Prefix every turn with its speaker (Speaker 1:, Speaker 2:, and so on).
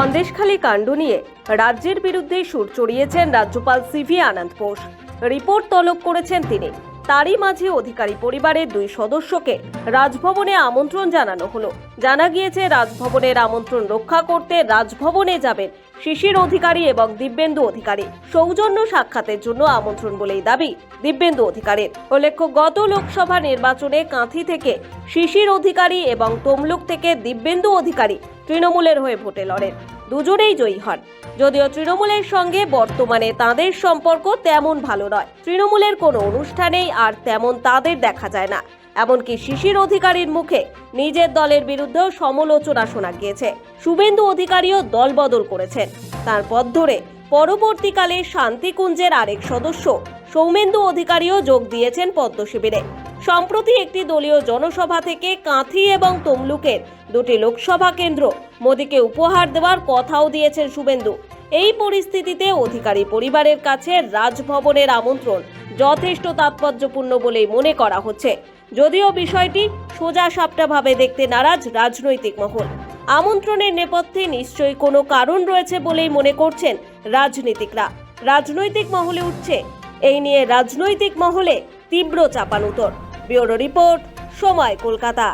Speaker 1: সন্দেশখালী কাণ্ড নিয়ে রাজ্যের বিরুদ্ধে সুর চড়িয়েছেন রাজ্যপাল সিভি আনন্দ বোস রিপোর্ট তলব করেছেন তিনি। তারই মাঝে অধিকারী পরিবারের দুই সদস্যকে রাজভবনে আমন্ত্রণ জানানো হলো। জানা গিয়েছে, রাজভবনের আমন্ত্রণ রক্ষা করতে রাজভবনে যাবেন শিশির অধিকারী এবং দিব্যেন্দু অধিকারী। সৌজন্য সাক্ষাতের জন্য আমন্ত্রণ বলেই দাবি দিব্যেন্দু অধিকারীর। উল্লেখ্য, গত লোকসভা নির্বাচনে কাঁথি থেকে শিশির অধিকারী এবং তমলুক থেকে দিব্যেন্দু অধিকারী তৃণমূলের হয়ে ভোটে লড়েন। দুজনেই জয়ী হন। যদিও তৃণমূলের সঙ্গে বর্তমানে তাদের সম্পর্ক তেমন ভালো নয়। তৃণমূলের কোনো অনুষ্ঠানেই আর তেমন তাদের দেখা যায় না। এমনকি শিশির অধিকারীর মুখে নিজের দলের বিরুদ্ধেও সমালোচনা শোনা গিয়েছে। শুভেন্দু অধিকারীও দল বদল করেছেন। তার পথ ধরে পরবর্তীকালে শান্তিকুঞ্জের আরেক সদস্য সৌমেন্দু অধিকারীও যোগ দিয়েছেন পদ্ম শিবিরে সম্প্রতি একটি দলীয় জনসভা থেকে কাঁথি এবং তমলুকের দুটি লোকসভা কেন্দ্র। মোদীকে উপহার দেওয়ার কথাও দিয়েছেন শুভেন্দু। এই পরিস্থিতিতে অধিকারী পরিবারের কাছে রাজভবনের আমন্ত্রণ যথেষ্ট তাৎপর্যপূর্ণ বলেই মনে করা হচ্ছে। যদিও বিষয়টি সোজা সাপটাভাবে দেখতে নারাজ রাজনৈতিক মহল। আমন্ত্রণের নেপথ্যে নিশ্চয়ই কোনো কারণ রয়েছে বলেই মনে করছেন রাজনীতিকরা। রাজনৈতিক মহলে উঠছে, এই নিয়ে রাজনৈতিক মহলে তীব্র চাপানুতর। ব্যুরো রিপোর্ট, সময় কলকাতা।